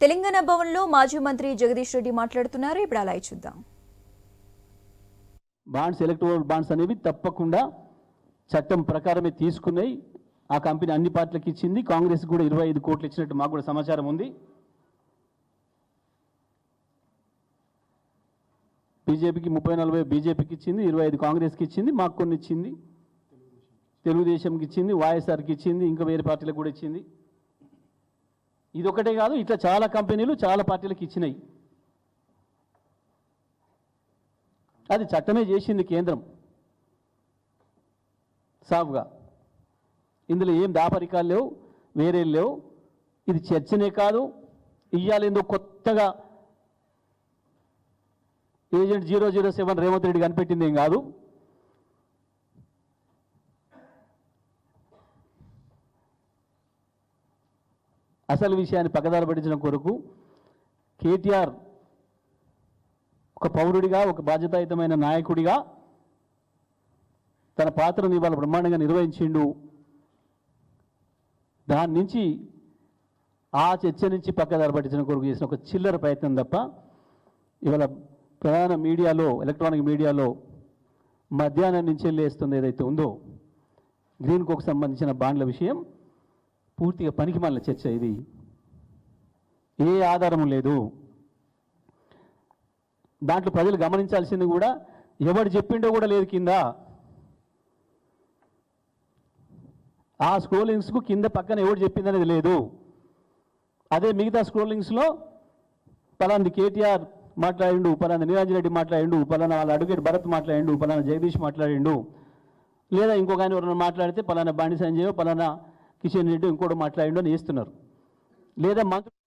తెలంగాణ భవన్లో మాజీ మంత్రి జగదీష్ రెడ్డి మాట్లాడుతున్నారు. ఇప్పుడు అలా చూద్దాం. బాండ్స్ ఎలక్ట్రోల్ బాండ్స్ అనేవి తప్పకుండా చట్టం ప్రకారమే తీసుకున్నాయి. ఆ కంపెనీ అన్ని పార్టీలకు ఇచ్చింది. కాంగ్రెస్ కూడా ఇరవై ఐదు కోట్లు ఇచ్చినట్టు మాకు కూడా సమాచారం ఉంది. బీజేపీకి ముప్పై నలభై బీజేపీకి ఇచ్చింది. ఇరవై ఐదు కాంగ్రెస్కి ఇచ్చింది. మాకు కొన్ని ఇచ్చింది. తెలుగుదేశంకి ఇచ్చింది. వైఎస్ఆర్కి ఇచ్చింది. ఇంకా వేరే పార్టీలకు కూడా ఇచ్చింది. ఇది ఒకటే కాదు ఇట్లా చాలా కంపెనీలు చాలా పార్టీలకు ఇచ్చినాయి. అది చట్టమే చేసింది కేంద్రం. సాఫ్గా. ఇందులో ఏం దాపరికాలు లేవు వేరే లేవు. ఇది చర్చనే కాదు. ఇయ్యాలేందో కొత్తగా agent zero zero seven Revanth Reddy కనిపెట్టింది ఏం కాదు. అసలు విషయాన్ని పక్కదారి పట్టించడం కొరకు కేటీఆర్ ఒక పౌరుడిగా ఒక బాధ్యతాయుతమైన నాయకుడిగా తన పాత్రను ఇవాళ బ్రహ్మాండంగా నిర్వహించిండు. దాని నుంచి ఆ చర్చ నుంచి పక్కదారి పట్టించిన కొరకు చేసిన ఒక చిల్లర ప్రయత్నం తప్ప ఇవాళ ప్రధాన మీడియాలో ఎలక్ట్రానిక్ మీడియాలో మధ్యాహ్నం నుంచి వెళ్ళేస్తుంది ఏదైతే ఉందో గ్రీన్ కోకు సంబంధించిన బాండ్ల విషయం పూర్తిగా పనికి మళ్ళీ చర్చ ఇది. ఏ ఆధారం లేదు. దాంట్లో ప్రజలు గమనించాల్సింది కూడా ఎవడు చెప్పిండో కూడా లేదు కింద. ఆ స్క్రోలింగ్స్కు కింద పక్కన ఎవడు చెప్పిందనేది లేదు. అదే మిగతా స్క్రోలింగ్స్లో పలాంది కేటీఆర్ మాట్లాడిండు పలానా నిరంజన్ రెడ్డి మాట్లాడిండు పలానా వాళ్ళ అడ్వకేట్ భరత్ మాట్లాడిండు పలానా జగదీష్ మాట్లాడిండు లేదా ఇంకొక ఆయన ఎవరైనా మాట్లాడితే పలానా బండి సంజయ్ పలానా కిషన్ రెడ్డి ఇంకోటి మాట్లాడిండు అని వేస్తున్నారు. లేదా మంత్రులు